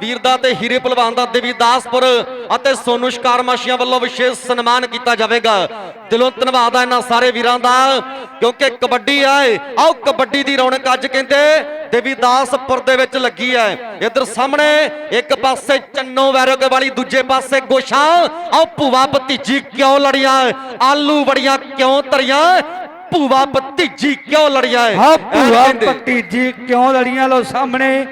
ਵੀਰ ਦਾ ਤੇ ਹੀਰੇ ਪਹਿਲਵਾਨ ਦਾ ਦੇਵੀਦਾਸਪੁਰ ਅਤੇ ਸੋਨੂ ਸ਼ਿਕਾਰ ਮਾਸ਼ੀਆਂ ਵੱਲੋਂ ਵਿਸ਼ੇਸ਼ ਸਨਮਾਨ ਕੀਤਾ ਜਾਵੇਗਾ। ਦਿਲੋਂ ਧੰਨਵਾਦ ਆ ਇਹਨਾਂ ਸਾਰੇ ਵੀਰਾਂ ਦਾ ਕਿਉਂਕਿ ਕਬੱਡੀ ਆਏ ਆਓ ਕਬੱਡੀ ਦੀ ਰੌਣਕ ਅੱਜ ਕਹਿੰਦੇ ਦੇਵੀਦਾਸਪੁਰ ਦੇ ਵਿੱਚ ਲੱਗੀ ਹੈ। ਇਧਰ ਸਾਹਮਣੇ ਇੱਕ ਪਾਸੇ ਚੰਨੋ ਵੈਰੋਗੇ ਵਾਲੀ ਦੂਜੇ ਪਾਸੇ ਗੋਸ਼ਾ। ਆਓ ਭੂਆ ਭਤੀਜੀ ਕਿਉਂ ਲੜੀਆਂ? ਆਲੂ ਬੜੀਆਂ ਕਿਉਂ ਤਰੀਆਂ ਭੂਆ ਭਤੀਜੀ ਕਿਉਂ ਲੜੀਆਂ? ਹਾਂ ਕਹਿੰਦੇ। ਭਤੀਜੀ ਕਿਉਂ ਲੜੀਆਂ? ਲੋ ਸਾਹਮਣੇ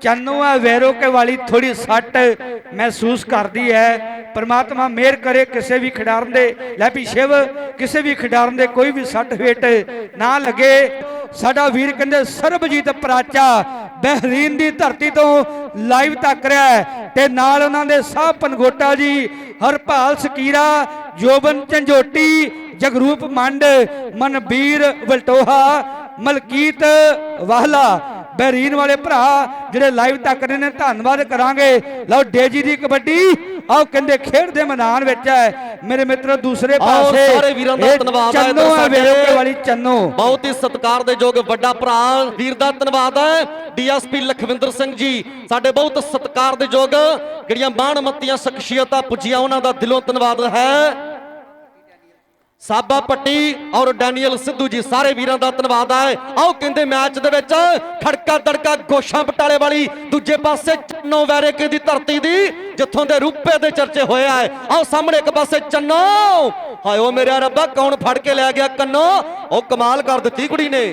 ਚੰਨੂ ਆ ਵੈਰੋ ਕੇ ਵਾਲੀ ਥੋੜੀ ਸੱਟ ਮਹਿਸੂਸ ਕਰਦੀ ਹੈ। ਪਰਮਾਤਮਾ ਮਿਹਰ ਕਰੇ ਕਿਸੇ ਵੀ ਖਿਡਾਰਨ ਦੇ। ਲੈ ਵੀ ਸ਼ਿਵ, ਕਿਸੇ ਵੀ ਖਿਡਾਰਨ ਦੇ ਕੋਈ ਵੀ ਸੱਟ ਵੇਟ ਨਾ ਲੱਗੇ। ਸਾਡਾ ਵੀਰ ਕਹਿੰਦੇ, ਸਰਬਜੀਤ ਪ੍ਰਾਚਾ, ਬਹਿਰੀਨ ਦੀ ਧਰਤੀ ਤੋਂ ਲਾਈਵ ਤੱਕ ਰਿਹਾ ਹੈ। ਤੇ ਨਾਲ ਉਹਨਾਂ ਦੇ ਸਾਹ ਪਨਗੋਟਾ ਜੀ, ਹਰਪਾਲ ਸਕੀਰਾ, ਜੋਬਨ ਝੰਜੋਟੀ, ਜਗਰੂਪ ਮੰਡ, ਮਨਬੀਰ ਵਲਟੋਹਾ, ਮਲਕੀਤ ਵਾਹਲਾ। ਬਹਿਰੀਨ ਵਾਲੇ ਭਰਾ ਜਿਹੜੇ ਲਾਈਵ ਤੱਕ ਰਹੇ ਨੇ ਧੰਨਵਾਦ ਕਰਾਂਗੇ। ਲਓ ਡੇਜੀ ਦੀ ਕਬੱਡੀ ਆਓ ਕਹਿੰਦੇ ਖੇਡ ਦੇ ਮੈਦਾਨ ਵਿੱਚ ਹੈ। ਮੇਰੇ ਮਿੱਤਰੋ ਦੂਸਰੇ ਪਾਸੇ ਸਾਰੇ ਵੀਰਾਂ ਦਾ ਧੰਨਵਾਦ ਹੈ ਚੰਨੋ ਵੇਰੋਕੇ ਵਾਲੀ ਚੰਨੋ। ਬਹੁਤ ਹੀ ਸਤਿਕਾਰ ਦੇ ਯੋਗ ਵੱਡਾ ਭਰਾ ਵੀਰ ਦਾ ਧੰਨਵਾਦ ਹੈ। ਡੀਐਸਪੀ ਲਖਵਿੰਦਰ ਸਿੰਘ ਜੀ ਸਾਡੇ ਬਹੁਤ ਸਤਿਕਾਰ ਦੇ ਯੋਗ ਜਿਹੜੀਆਂ ਮਾਣਮੱਤੀਆਂ ਸ਼ਖਸੀਅਤਾਂ ਪੁੱਜੀਆਂ ਉਹਨਾਂ ਦਾ ਦਿਲੋਂ ਧੰਨਵਾਦ ਹੈ। ਸਾਬਾ ਪੱਟੀ ਔਰ ਡੈਨੀਅਲ ਸਿੱਧੂ ਜੀ ਸਾਰੇ ਵੀਰਾਂ ਦਾ ਧੰਨਵਾਦ ਹੈ। ਆਓ ਕਹਿੰਦੇ ਮੈਚ ਦੇ ਵਿੱਚ ਖੜਕਾ ਦੜਕਾ ਗੋਸ਼ਾਂ ਬਟਾਲੇ ਵਾਲੀ ਦੂਜੇ ਪਾਸੇ ਚੰਨੋ ਵੈਰੇਕੇ ਦੀ ਧਰਤੀ ਦੀ, ਜਿੱਥੋਂ ਦੇ ਰੂਪੇ ਦੇ ਚਰਚੇ ਹੋਇਆ ਹੈ ਆਓ ਸਾਹਮਣੇ ਇੱਕ ਪਾਸੇ ਚੰਨੋ। ਹਾਏ ਓ ਮੇਰੇ ਰੱਬਾ, ਕੌਣ ਫੜ ਕੇ ਲੈ ਗਿਆ ਕੰਨੋ? ਉਹ ਕਮਾਲ ਕਰ ਦਿੱਤੀ ਕੁੜੀ ਨੇ।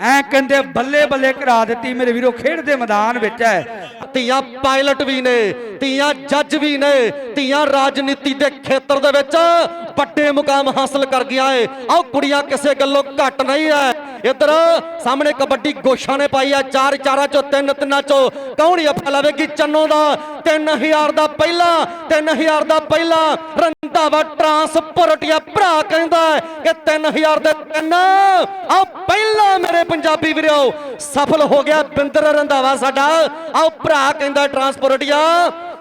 ਐ ਕਹਿੰਦੇ ਬੱਲੇ ਬੱਲੇ ਕਰਾ ਦਿੱਤੀ ਮੇਰੇ ਵੀਰੋ, ਖੇਡ ਦੇ ਮੈਦਾਨ ਵਿੱਚ ਹੈ ਧੀਆਂ ਪਾਇਲਟ ਵੀ ਨੇ, ਧੀਆਂ ਜੱਜ ਵੀ ਨੇ, ਧੀਆਂ ਰਾਜਨੀਤੀ ਦੇ ਖੇਤਰ ਦੇ ਵਿੱਚ ਵੱਡੇ ਮੁਕਾਮ ਹਾਸਲ ਕਰ ਗਿਆ ਏ। ਆਓ ਕੁੜੀਆਂ, ਕਿਸੇ ਗੱਲੋਂ ਘੱਟ ਨਹੀਂ ਐ। ਇੱਧਰ ਸਾਹਮਣੇ ਕਬੱਡੀ ਗੋਸ਼ਾ ਨੇ ਪਾਈ ਆ, ਚਾਰ ਚਾਰਾਂ ਚੋਂ, ਤਿੰਨ ਤਿੰਨਾਂ ਚੋਂ। ਕੌਣ ਹੀ ਲਾਵੇਗੀ ਚੰਨੋ ਦਾ? 3000 ਦਾ ਪਹਿਲਾ 3000 ਦਾ ਪਹਿਲਾ। ਰੰਧਾਵਾ ਟਰਾਂਸਪੋਰਟਿਆ ਭਰਾ ਕਹਿੰਦਾ ਕਿ 3000 ਦੇ ਤਿੰਨ। ਆਓ ਪਹਿਲਾ ਮੇਰੇ ਪੰਜਾਬੀ ਵੀਰੋ। ਸਫਲ ਹੋ ਗਿਆ ਬਿੰਦਰ ਰੰਧਾਵਾ ਸਾਡਾ। ਆਓ ਭਰਾ ਕਹਿੰਦਾ ਟਰਾਂਸਪੋਰਟਿਆ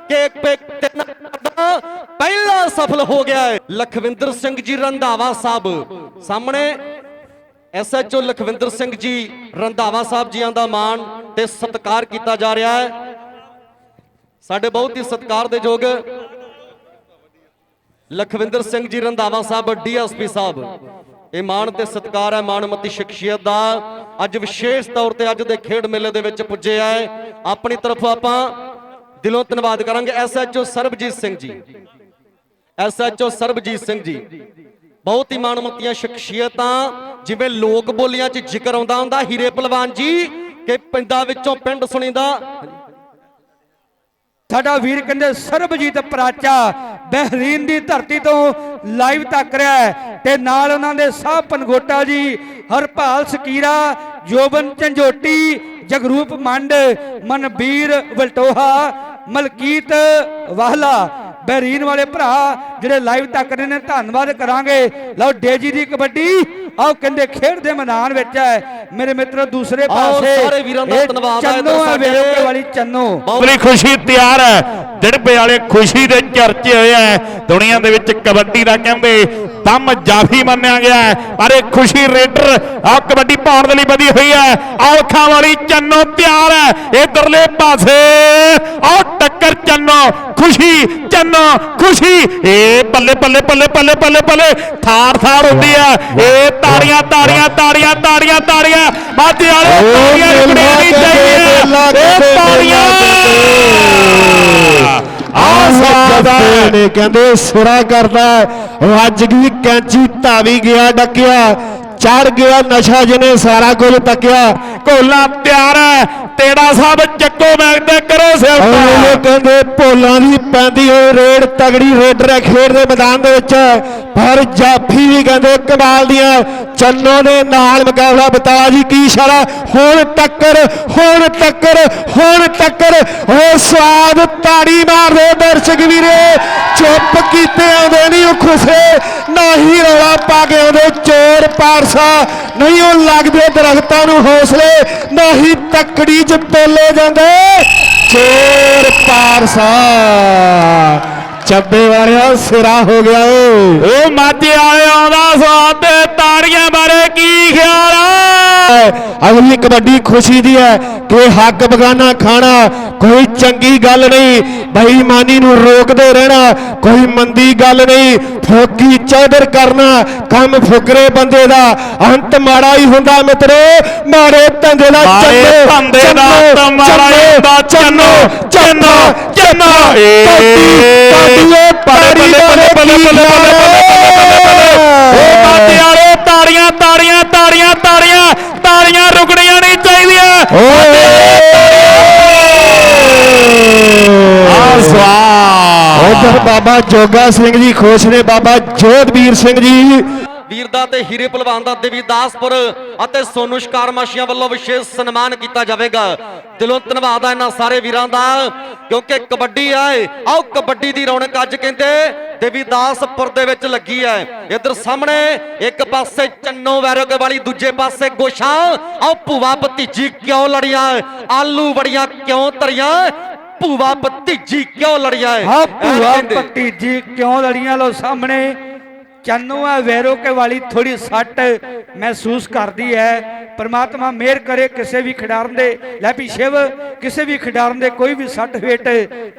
ਕਿ ਪੇ ਤਿੰਨ ਦਾ ਪਹਿਲਾ ਸਫਲ ਹੋ ਗਿਆ ਹੈ। ਲਖਵਿੰਦਰ ਸਿੰਘ ਜੀ ਰੰਧਾਵਾ ਸਾਹਿਬ, ਸਾਹਮਣੇ ਐਸਐਚਓ ਲਖਵਿੰਦਰ ਸਿੰਘ ਜੀ, ਰੰਧਾਵਾ ਸਾਹਿਬ ਜੀਆਂ ਦਾ ਮਾਣ ਤੇ ਸਤਿਕਾਰ ਕੀਤਾ ਜਾ ਰਿਹਾ ਹੈ। ਸਾਡੇ ਬਹੁਤ ਹੀ ਸਤਿਕਾਰ ਦੇ ਯੋਗ ਲਖਵਿੰਦਰ ਸਿੰਘ ਜੀ, ਰੰਧਾਵਾ ਸਾਹਿਬ, ਡੀਐਸਪੀ ਸਾਹਿਬ। ਇਹ ਮਾਣ ਤੇ ਸਤਿਕਾਰ ਹੈ, ਮਾਣਮੱਤੀ ਸ਼ਖਸੀਅਤ ਦਾ। ਅੱਜ ਵਿਸ਼ੇਸ਼ ਤੌਰ ਤੇ ਅੱਜ ਦੇ ਖੇਡ ਮੇਲੇ ਦੇ ਵਿੱਚ ਪੁੱਜੇ ਆਏ ਆਪਣੀ ਤਰਫੋਂ ਆਪਾਂ ਦਿਲੋਂ ਧੰਨਵਾਦ ਕਰਾਂਗੇ ਐਸਐਚਓ ਸਰਬਜੀਤ ਸਿੰਘ ਜੀ। ਐਸਐਚਓ ਸਰਬਜੀਤ ਸਿੰਘ ਜੀ। ਬਹੁਤ ਹੀ ਮਾਣਮੱਤੀਆਂ ਸ਼ਖਸੀਅਤਾਂ, ਜਿਵੇਂ ਲੋਕ ਬੋਲੀਆਂ 'ਚ ਜ਼ਿਕਰ ਆਉਂਦਾ ਹੁੰਦਾ, ਹੀਰੇ ਪਹਿਲਵਾਨ ਜੀ, ਕਿ ਪਿੰਡਾਂ ਵਿੱਚੋਂ ਪਿੰਡ ਸੁਣੀਦਾ। ਸਾਡਾ ਵੀਰ ਕਹਿੰਦੇ, ਸਰਬਜੀਤ ਪ੍ਰਾਚਾ ਬਹਿਰੀਨ ਦੀ ਧਰਤੀ ਤੋਂ ਲਾਈਵ ਤੱਕ ਰਿਹਾ ਹੈ ਤੇ ਨਾਲ ਉਹਨਾਂ ਦੇ ਸਾਹ ਪਨਗੋਟਾ ਜੀ, ਹਰਪਾਲ ਸਕੀਰਾ, ਜੋਬਨ ਝੰਜੋਟੀ, ਜਗਰੂਪ ਮੰਡ, ਮਨਬੀਰ ਵਲਟੋਹਾ, ਮਲਕੀਤ ਵਾਹਲਾ ਬਹਿਰੀਨ ਵਾਲੇ ਭਰਾ ਜਿਹੜੇ ਲਾਈਵ ਤੱਕ ਰਹੇ ਨੇ ਧੰਨਵਾਦ ਕਰਾਂਗੇ। ਲਓ ਡੇਜੀ ਦੀ ਕਬੱਡੀ ਆਓ ਕਹਿੰਦੇ ਖੇਡ ਦੇ ਮੈਦਾਨ ਵਿੱਚ ਹੈ। ਮੇਰੇ ਮਿੱਤਰੋ ਦੂਸਰੇ ਪਾਸੇ ਸਾਰੇ ਵੀਰਾਂ ਦਾ ਧੰਨਵਾਦ ਹੈ ਚੰਨੋ ਸਾਡੇ। ਵੇਰੋਕੇ ਵਾਲੀ ਚੰਨੋ। ਖੁਸ਼ੀ ਤਿਆਰ ਹੈ। ਦਿੜਬੇ ਵਾਲੇ ਖੁਸ਼ੀ ਦੇ ਚਰਚੇ ਹੋਏ ਹੈ। ਦੁਨੀਆ ਦੇ ਵਿੱਚ ਕਬੱਡੀ ਦਾ ਕਹਿੰਦੇ ਦਮ ਜਾਫੀ ਮੰਨਿਆ ਗਿਆ ਹੈ। ਪਰ ਇਹ ਖੁਸ਼ੀ ਰੇਡਰ ਆ ਕਬੱਡੀ ਪਾਉਣ ਦੇ ਲਈ ਵਧੀ ਹੋਈ ਹੈ। ਅੱਖਾਂ ਵਾਲੀ ਚੰਨੋ ਤਿਆਰ ਹੈ। ਇਧਰਲੇ ਪਾਸੇ ਆਹ ਟੱਕਰ ਚੰਨੋ ਖੁਸ਼ੀ ਚੰਨੋ ਖੁਸ਼ੀ। ਏ ਬੱਲੇ ਬੱਲੇ ਬੱਲੇ ਬੱਲੇ ਬੱਲੇ ਬੱਲੇ ਥਾਰ ਥਾਰ ਹੁੰਦੀ ਆ ਇਹ ਤਾੜੀਆਂ ਤਾੜੀਆਂ ਤਾੜੀਆਂ ਤਾੜੀਆਂ ਤਾੜੀਆਂ। ਮਾਝੇ ਵਾਲੇ ਤਾੜੀਆਂ ਕੁੜੀਆਂ ਨਹੀਂ ਚਾਹੀਦੀਆਂ। ਇਹ ਤਾੜੀਆਂ ਆ ਨੇ ਕਹਿੰਦੇ ਸੁਰਾ ਕਰਦਾ ਅੱਜ ਵੀ ਕੈਂਚੀ ਧਾਵੀ ਗਿਆ ਡੱਕਿਆ। ਚੜ ਗਿਆ ਨਸ਼ਾ ਜਿਹਨੇ ਸਾਰਾ ਕੁਝ ਤੱਕਿਆ। ਕੋਲਾ ਤਿਆਰ ਹੈ। ਤੇੜਾ ਸਾਹਿਬ ਚੱਕੋ ਮੈਗਦੇ ਕਰੋ ਉਹ ਕਹਿੰਦੇ ਭੋਲਾਂ ਦੀ ਪੈਂਦੀ ਹੋਈ ਰੇਡ ਤਗੜੀ ਰੇਡਰ ਹੈ ਖੇਡ ਦੇ ਮੈਦਾਨ ਦੇ ਵਿੱਚ। ਪਰ ਜਾਫੀ ਵੀ ਕਹਿੰਦੇ ਕਮਾਲ ਦੀਆਂ। ਚੰਨੋ ਦੇ ਨਾਲ ਮੁਕਾਬਲਾ ਬਤਾ ਜੀ ਕੀ ਇਸ਼ਾਰਾ। ਹੁਣ ਟੱਕਰ ਹੁਣ ਟੱਕਰ ਹੁਣ ਟੱਕਰ। ਉਹ ਸਵਾਦ ਤਾੜੀ ਮਾਰਦੇ ਦਰਸ਼ਕ ਵੀਰੇ। ਚੁੱਪ ਕੀਤੇ ਆਉਂਦੇ ਨਹੀਂ ਉਹ ਖੁਸੇ। ਨਾ ਹੀ ਰੌਲਾ ਪਾ ਕੇ ਆਉਂਦੇ ਚੋਰ ਪਾਰਸਾ ਨਹੀਂ, ਉਹ ਲੱਗਦੇ ਦਰਖਤਾਂ ਨੂੰ ਹੌਸਲੇ ਨਾ ਹੀ ਤੱਕੜੀ 'ਚ ਪੇਲੇ ਜਾਂਦੇ। ਚੋਰ ਪਾਰਸਾ। ਚੱਬੇ ਵਾਲਿਆ ਸਿਰਾ ਹੋ ਗਿਆ ਉਹ ਮਾਝੇ ਵਾਲੇ ਆਉਂਦਾ ਸਵਾਦ ਤੇ ਤਾੜੀਆਂ ਬਾਰੇ ਕੀ ਖਿਆਲ ਆ ਅਗਲੀ ਕਬੱਡੀ ਖੁਸ਼ੀ ਦੀ ਹੈ ਕਿ ਹੱਕ ਬਗਾਨਾ ਖਾਣਾ ਕੋਈ ਚੰਗੀ ਗੱਲ ਨਹੀਂ ਬੇਈਮਾਨੀ ਨੂੰ ਰੋਕਦੇ ਰਹਿਣਾ ਕੋਈ ਮੰਦੀ ਗੱਲ ਨਹੀਂ ਫੋਕੀ ਚੌਧਰ ਕਰਨਾ ਕੰਮ ਫੁਕਰੇ ਬੰਦੇ ਦਾ ਅੰਤ ਮਾੜਾ ਹੀ ਹੁੰਦਾ ਮਿੱਤਰੋ ਮਾੜੇ ਧੰਦੇ ਦਾ ਚੰਨੋ, ਧੰਦੇ ਦਾ ਚੰਨੋ, ਅੰਤ ਮਾੜਾ ਹੀ ਹੁੰਦਾ, ਚੰਨੋ, ਚੰਨੋ, ਚੰਨੋ। ਏ, ਏ ਤਾੜੀ ਬੱਲੇ ਬੱਲੇ ਬੱਲੇ ਰੁਕਣੀਆਂ ਨਹੀਂ ਚਾਹੀਦੀਆਂ। ਉਧਰ ਬਾਬਾ ਜੋਗਾ ਸਿੰਘ ਜੀ ਖੁਸ਼ ਨੇ ਬਾਬਾ ਜੋਧਵੀਰ ਸਿੰਘ ਜੀ। ਵੀਰ ਦਾ ਤੇ ਹੀਰੇ ਪਹਿਲਵਾਨ ਦਾ ਦੇਵੀਦਾਸਪੁਰ ਅਤੇ ਸੋਨੂ ਸ਼ਿਕਾਰਮਾਸ਼ੀਆਂ ਵੱਲੋਂ ਵਿਸ਼ੇਸ਼ ਸਨਮਾਨ ਕੀਤਾ ਜਾਵੇਗਾ। ਦਿਲੋਂ ਧੰਨਵਾਦ ਆ ਇਹਨਾਂ ਸਾਰੇ ਵੀਰਾਂ ਦਾ ਕਿਉਂਕਿ ਕਬੱਡੀ ਆਏ ਆਓ ਕਬੱਡੀ ਦੀ ਰੌਣਕ ਅੱਜ ਕਹਿੰਦੇ ਦੇਵੀਦਾਸਪੁਰ ਦੇ ਵਿੱਚ ਲੱਗੀ ਹੈ। ਇਧਰ ਸਾਹਮਣੇ ਇੱਕ ਪਾਸੇ ਚੰਨੋ ਵੈਰੋਗੇ ਵਾਲੀ ਦੂਜੇ ਪਾਸੇ ਗੋਸ਼ਾ। ਆਓ ਭੂਆ ਭਤੀਜੀ ਕਿਉਂ ਲੜੀਆਂ? ਆਲੂ ਬੜੀਆਂ ਕਿਉਂ ਤਰੀਆਂ? ਭੂਆ ਭਤੀਜੀ ਕਿਉਂ ਲੜੀਆਂ? ਹਾਂ ਕਹਿੰਦੇ। ਭਤੀਜੀ ਕਿਉਂ ਲੜੀਆਂ ਲੋ ਸਾਹਮਣੇ? ਚੰਨੂਆ ਵੈਰੋਕੇ ਵਾਲੀ ਥੋੜੀ ਸੱਟ ਮਹਿਸੂਸ ਕਰਦੀ ਹੈ। ਪਰਮਾਤਮਾ ਮਿਹਰ ਕਰੇ ਕਿਸੇ ਵੀ ਖਿਡਾਰਨ ਦੇ। ਲੈ ਵੀ ਸ਼ਿਵ, ਕਿਸੇ ਵੀ ਖਿਡਾਰਨ ਦੇ ਕੋਈ ਵੀ ਸੱਟ ਫੇਟ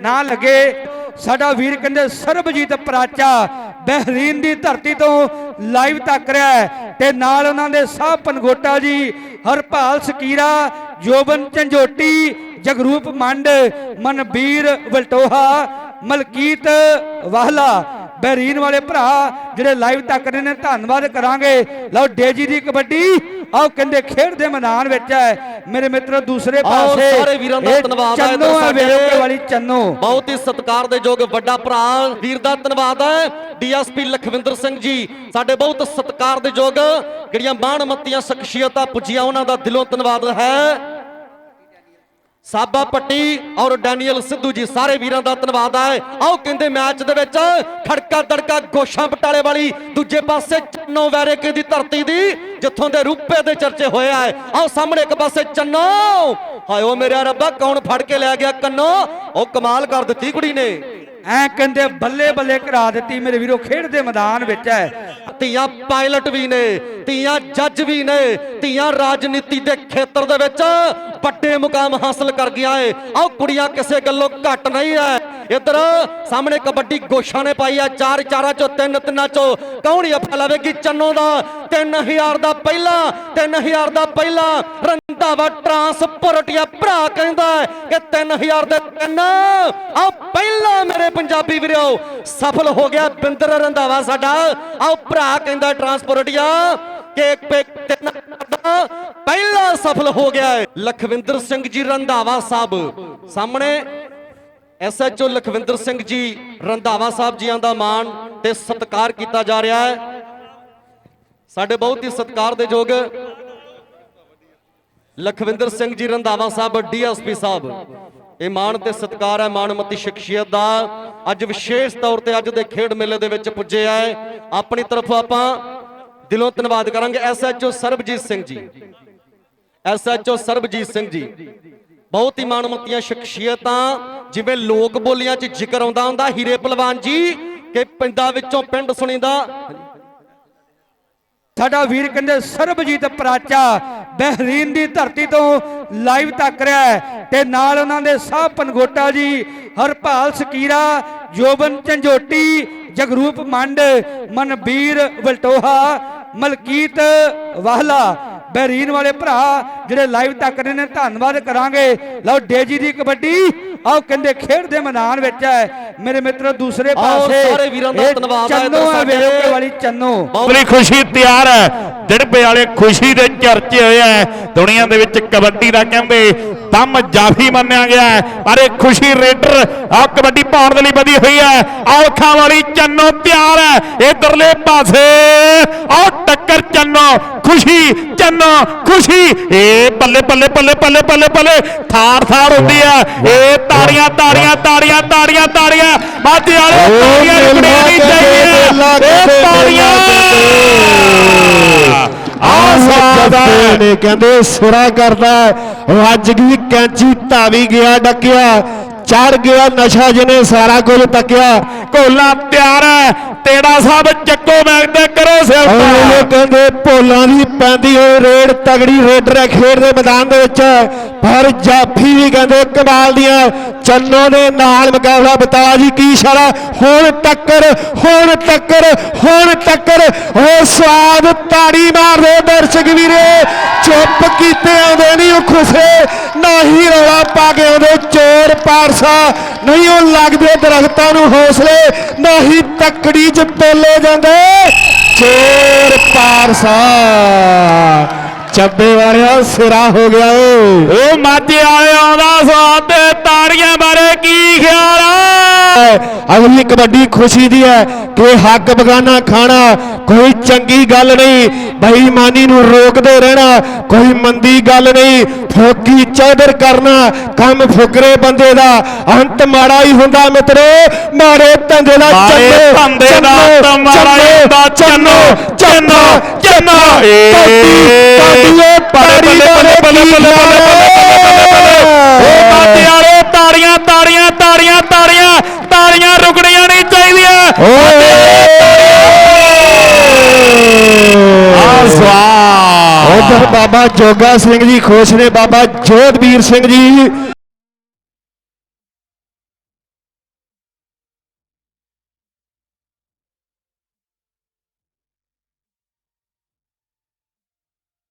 ਨਾ ਲੱਗੇ। ਸਾਡਾ ਵੀਰ ਕਹਿੰਦੇ, ਸਰਬਜੀਤ ਪ੍ਰਾਚਾ, ਬਹਿਰੀਨ ਦੀ ਧਰਤੀ ਤੋਂ ਲਾਈਵ ਤੱਕ ਰਿਹਾ ਹੈ। ਤੇ ਨਾਲ ਉਹਨਾਂ ਦੇ ਸਾਹ ਪਨਗੋਟਾ ਜੀ, ਹਰਪਾਲ ਸਕੀਰਾ, ਜੋਬਨ ਝੰਜੋਟੀ ਜਗਰੂਪ ਮੰਡ, ਮਨਬੀਰ ਵਲਟੋਹਾ, ਮਲਕੀਤ ਵਾਹਲਾ। ਬਹਿਰੀਨ ਵਾਲੇ ਭਰਾ ਜਿਹੜੇ ਲਾਈਵ ਤੱਕ ਰਹੇ ਨੇ ਧੰਨਵਾਦ ਕਰਾਂਗੇ। ਲਓ ਡੇਜੀ ਦੀ ਕਬੱਡੀ ਆਓ ਕਹਿੰਦੇ ਖੇਡ ਦੇ ਮੈਦਾਨ ਵਿੱਚ ਹੈ। ਮੇਰੇ ਮਿੱਤਰੋ ਦੂਸਰੇ ਪਾਸੇ ਸਾਰੇ ਵੀਰਾਂ ਦਾ ਧੰਨਵਾਦ ਹੈ ਚੰਨੋ ਵੇਰੋਕੇ ਵਾਲੀ ਚੰਨੋ। ਬਹੁਤ ਹੀ ਸਤਿਕਾਰ ਦੇ ਯੋਗ ਵੱਡਾ ਭਰਾ ਵੀਰ ਦਾ ਧੰਨਵਾਦ ਹੈ। ਡੀਐਸਪੀ ਲਖਵਿੰਦਰ ਸਿੰਘ ਜੀ ਸਾਡੇ ਬਹੁਤ ਸਤਿਕਾਰ ਦੇ ਯੋਗ ਜਿਹੜੀਆਂ ਮਾਣਮੱਤੀਆਂ ਸ਼ਖਸੀਅਤਾਂ ਪੁੱਜੀਆਂ ਉਹਨਾਂ ਦਾ ਦਿਲੋਂ ਧੰਨਵਾਦ ਹੈ। ਸਾਬਾ ਪੱਟੀ ਔਰ ਡੈਨੀਅਲ ਸਿੱਧੂ ਜੀ ਸਾਰੇ ਵੀਰਾਂ ਦਾ ਧੰਨਵਾਦ ਹੈ। ਆਓ ਕਹਿੰਦੇ ਮੈਚ ਦੇ ਵਿੱਚ ਖੜਕਾ ਦੜਕਾ ਗੋਸ਼ਾਂ ਬਟਾਲੇ ਵਾਲੀ ਦੂਜੇ ਪਾਸੇ ਚੰਨੋ ਵੈਰੇਕੇ ਦੀ ਧਰਤੀ ਦੀ ਜਿੱਥੋਂ ਦੇ ਰੂਪੇ ਦੇ ਚਰਚੇ ਹੋਇਆ ਹੈ ਆਓ ਸਾਹਮਣੇ ਇੱਕ ਪਾਸੇ ਚੰਨੋ। ਹਾਏ ਓ ਮੇਰਾ ਰੱਬਾ ਕੌਣ ਫੜ ਕੇ ਲੈ ਗਿਆ ਕੰਨੋ? ਉਹ ਕਮਾਲ ਕਰ ਦਿੱਤੀ ਕੁੜੀ ਨੇ। ਐ ਕਹਿੰਦੇ ਬੱਲੇ ਬੱਲੇ ਕਰਾ ਦਿੱਤੀ ਮੇਰੇ ਵੀਰੋ ਖੇਡ ਦੇ ਮੈਦਾਨ ਵਿੱਚ ਹੈ। ਧੀਆਂ ਪਾਇਲਟ ਵੀ ਨੇ ਧੀਆਂ ਜੱਜ ਵੀ ਨੇ ਧੀਆਂ ਰਾਜਨੀਤੀ ਦੇ ਖੇਤਰ ਦੇ ਵਿੱਚ ਵੱਡੇ ਮੁਕਾਮ ਹਾਸਲ ਕਰ ਗਿਆ ਏ। ਆਓ ਕੁੜੀਆਂ ਕਿਸੇ ਗੱਲੋਂ ਘੱਟ ਨਹੀਂ ਐ। ਇੱਧਰ ਸਾਹਮਣੇ ਕਬੱਡੀ ਗੋਸ਼ਾ ਨੇ ਪਾਈ ਆ, ਚਾਰ ਚਾਰਾਂ ਚੋਂ, ਤਿੰਨ ਤਿੰਨਾਂ ਚੋਂ। ਕੌਣ ਜੱਫਾ ਲਵੇਗੀ ਚੰਨੋ ਦਾ? 3000 ਦਾ ਪਹਿਲਾ 3000 ਦਾ ਪਹਿਲਾ। ਰੰਧਾਵਾ ਟਰਾਂਸਪੋਰਟਿਆ ਭਰਾ ਕਹਿੰਦਾ ਹੈ ਕਿ 3000 ਦੇ ਤਿੰਨ। ਆਓ ਪਹਿਲਾ ਮੇਰੇ ਪੰਜਾਬੀ ਵੀਰੋ। ਸਫਲ ਹੋ ਗਿਆ ਬਿੰਦਰ ਰੰਧਾਵਾ ਸਾਡਾ। ਆਓ ਭਰਾ ਕਹਿੰਦਾ ਟਰਾਂਸਪੋਰਟਿਆ ਕਿ ਤਿੰਨ ਦਾ ਪਹਿਲਾ ਸਫਲ ਹੋ ਗਿਆ ਹੈ ਲਖਵਿੰਦਰ ਸਿੰਘ ਜੀ ਰੰਧਾਵਾ ਸਾਹਿਬ। ਸਾਹਮਣੇ ਐਸਐਚਓ ਲਖਵਿੰਦਰ ਸਿੰਘ ਜੀ ਰੰਧਾਵਾ ਸਾਹਿਬ ਜੀਆਂ ਦਾ ਮਾਣ ਤੇ ਸਤਿਕਾਰ ਕੀਤਾ ਜਾ ਰਿਹਾ ਹੈ। ਸਾਡੇ ਬਹੁਤ ਹੀ ਸਤਿਕਾਰ ਦੇ ਯੋਗ ਲਖਵਿੰਦਰ ਸਿੰਘ ਜੀ ਰੰਧਾਵਾ ਸਾਹਿਬ ਡੀਐਸਪੀ ਸਾਹਿਬ। ਇਹ ਮਾਣ ਤੇ ਸਤਿਕਾਰ ਹੈ, ਮਾਣਮੱਤੀ ਸ਼ਖਸੀਅਤ ਦਾ। ਅੱਜ ਵਿਸ਼ੇਸ਼ ਤੌਰ ਤੇ ਅੱਜ ਦੇ ਖੇਡ ਮੇਲੇ ਦੇ ਵਿੱਚ ਪੁੱਜੇ ਆ ਆਪਣੀ ਤਰਫੋਂ ਆਪਾਂ ਦਿਲੋਂ ਧੰਨਵਾਦ ਕਰਾਂਗੇ ਐਸਐਚਓ ਸਰਬਜੀਤ ਸਿੰਘ ਜੀ। ਐਸਐਚਓ ਸਰਬਜੀਤ ਸਿੰਘ ਜੀ। ਬਹੁਤ ਹੀ ਮਾਣਮੱਤੀਆਂ ਸ਼ਖਸੀਅਤਾਂ, ਜਿਵੇਂ ਲੋਕ ਬੋਲੀਆਂ 'ਚ ਜ਼ਿਕਰ ਆਉਂਦਾ ਹੁੰਦਾ, ਹੀਰੇ ਪਹਿਲਵਾਨ ਜੀ, ਕਿ ਪਿੰਡਾਂ ਵਿੱਚੋਂ ਪਿੰਡ ਸੁਣੀਦਾ। ਸਾਡਾ ਵੀਰ ਕਹਿੰਦੇ, ਸਰਬਜੀਤ ਪ੍ਰਾਚਾ, ਬਹਿਰੀਨ ਦੀ ਧਰਤੀ ਤੋਂ ਲਾਈਵ ਤੱਕ ਰਿਹਾ ਹੈ। ਤੇ ਨਾਲ ਉਹਨਾਂ ਦੇ ਸਾਹ ਪਨਗੋਟਾ ਜੀ, ਹਰਪਾਲ ਸਕੀਰਾ, ਜੋਬਨ ਝੰਜੋਟੀ ਜਗਰੂਪ ਮੰਡ ਮਨਬੀਰ ਵਲਟੋਹਾ ਮਲਕੀਤ ਵਾਹਲਾ ਬਹਿਰੀਨ ਵਾਲੇ ਭਰਾ ਜਿਹੜੇ ਲਾਈਵ ਤੱਕ ਰਹੇ ਨੇ ਧੰਨਵਾਦ ਕਰਾਂਗੇ। ਲਓ ਡੇਜੀ ਦੀ ਕਬੱਡੀ ਆਓ ਕਹਿੰਦੇ ਖੇਡ ਦੇ ਮੈਦਾਨ ਵਿੱਚ ਹੈ। ਮੇਰੇ ਮਿੱਤਰੋ ਦੂਸਰੇ ਪਾਸੇ ਸਾਰੇ ਵੀਰਾਂ ਦਾ ਧੰਨਵਾਦ ਹੈ ਚੰਨੋ ਹੈ। ਵੇਰੋਕੇ ਵਾਲੀ ਚੰਨੋ। ਪੂਰੀ ਖੁਸ਼ੀ ਤਿਆਰ ਹੈ। ਡਿੜਬੇ ਵਾਲੇ ਖੁਸ਼ੀ ਦੇ ਚਰਚੇ ਹੋਏ ਹੈ। ਦੁਨੀਆ ਦੇ ਵਿੱਚ ਕਬੱਡੀ ਦਾ ਕਹਿੰਦੇ ਦਮ ਜਾਫੀ ਮੰਨਿਆ ਗਿਆ ਹੈ ਪਰ ਇਹ ਖੁਸ਼ੀ ਰੇਡਰ ਆ ਕਬੱਡੀ ਪਾਉਣ ਦੇ ਲਈ ਵਧੀ ਹੋਈ ਹੈ। ਅੱਖਾਂ ਵਾਲੀ ਚੰਨੋ ਤਿਆਰ ਹੈ ਇਧਰਲੇ ਪਾਸੇ। ਆਹ ਟੱਕਰ ਚੰਨੋ ਖੁਸ਼ੀ ਚੰਨੋ ਖੁਸ਼ੀ। ਏ ਬੱਲੇ ਬੱਲੇ ਬੱਲੇ ਬੱਲੇ ਬੱਲੇ ਬੱਲੇ ਥਾੜ ਥਾੜ ਹੁੰਦੀ ਹੈ। ਇਹ ਤਾੜੀਆਂ ਤਾੜੀਆਂ ਤਾੜੀਆਂ ਤਾੜੀਆਂ ਤਾੜੀਆਂ। ਮਾਝੇ ਵਾਲੇ ਤਾੜੀਆਂ ਨਹੀਂ ਚਾਹੀਦੀਆਂ। ਤਾੜੀਆਂ। ਆ ਜੱਫੇ ਨੇ ਕਹਿੰਦੇ ਸਿਰਾ ਕਰਦਾ ਉਹ ਅੱਜ ਵੀ ਕੈਂਚੀ ਧਾਵੀ ਗਿਆ ਡੱਕਿਆ। ਚੜ ਗਿਆ ਨਸ਼ਾ ਜਿਹਨੇ ਸਾਰਾ ਕੁਝ ਤੱਕਿਆ। ਕੋਲਾ ਤਿਆਰ ਹੈ ਤੇੜਾ ਸਾਹਿਬ ਚੱਕੋ ਮੈਗ ਤੇ ਕਰੋ ਉਹ ਸਿਫਤ ਕਹਿੰਦੇ ਭੋਲਾਂ ਦੀ ਪੈਂਦੀ ਹੋਈ ਰੇਡ ਤਗੜੀ ਰੇਡਰ ਹੈ ਖੇਡ ਦੇ ਮੈਦਾਨ ਦੇ ਵਿੱਚ। ਪਰ ਜਾਫੀ ਵੀ ਕਹਿੰਦੇ ਕਮਾਲ ਦੀਆਂ ਚੰਨੋ ਦੇ ਨਾਲ ਮੁਕਾਬਲਾ ਬਤਾ ਜੀ ਕੀ ਇਸ਼ਾਰਾ ਹੁਣ ਟੱਕਰ ਹੁਣ ਟੱਕਰ ਹੁਣ ਟੱਕਰ। ਉਹ ਸਵਾਦ ਤਾੜੀ ਮਾਰਦੇ ਦਰਸ਼ਕ ਵੀਰੇ। ਚੁੱਪ ਕੀਤੇ ਆਉਂਦੇ ਨਹੀਂ ਉਹ ਖੁਸੇ। ਨਾ ਹੀ ਰੌਲਾ ਪਾ ਕੇ ਆਉਂਦੇ ਚੋਰ ਪਾਰਸਾ ਨਹੀਂ ਉਹ ਲੱਗਦੇ ਦਰਖਤਾਂ ਨੂੰ ਹੌਸਲੇ ਨਾ ਹੀ ਤੱਕੜੀ ਚ ਤੋਲੇ ਜਾਂਦੇ। ਚੋਰ ਪਾਰਸਾ, ਚੱਬੇ ਵਾਲਿਆ ਸਿਰਾ ਹੋ ਗਿਆ ਏ। ਉਹ ਮਾਝੇ ਵਾਲੇ ਆਉਂਦਾ ਸਵਾਦ ਤੇ ਤਾੜੀਆਂ ਅਗਲੀ ਕਬੱਡੀ ਖੁਸ਼ੀ ਦੀ ਹੈ ਕਿ ਹੱਕ ਬਗਾਨਾ ਖਾਣਾ ਕੋਈ ਚੰਗੀ ਗੱਲ ਨਹੀਂ। ਬੇਈਮਾਨੀ ਨੂੰ ਰੋਕਦੇ ਰਹਿਣਾ ਕੋਈ ਮੰਦੀ ਗੱਲ ਨਹੀਂ। ਫੋਕੀ ਚੌਧਰ ਕਰਨਾ ਕੰਮ ਫੁਕਰੇ ਬੰਦੇ ਦਾ। ਅੰਤ ਮਾੜਾ ਹੀ ਹੁੰਦਾ ਮਿੱਤਰੋ। ਮਾੜੇ ਧੰਦੇ ਦਾ ਚੰਨੋ, ਧੰਦੇ ਦਾ ਚੰਨੋ, ਅੰਤ ਮਾੜਾ ਹੀ ਹੁੰਦਾ, ਚੰਨੋ, ਚੰਨੋ, ਚੰਨੋ। ਏ। ਕਾਡੀਏ ਪਾੜੀ ਬੱਲੇ, ਬੱਲੇ, ਬੱਲੇ, ਬੱਲੇ, ਬੱਲੇ, ਬੱਲੇ, ਬੱਲੇ, ਬੱਲੇ। ਉਹ ਮਾਝੇ ਵਾਲੇ ਤਾੜੀਆਂ ਤਾੜੀਆਂ ਤਾੜੀਆਂ ਤਾੜੀਆਂ। ਤਾੜੀਆਂ ਰੁਕਣੀਆਂ ਨਹੀਂ ਚਾਹੀਦੀਆਂ। ਉਧਰ ਬਾਬਾ ਜੋਗਾ ਸਿੰਘ ਜੀ ਖੁਸ਼ ਨੇ ਬਾਬਾ ਜੋਧਵੀਰ ਸਿੰਘ ਜੀ।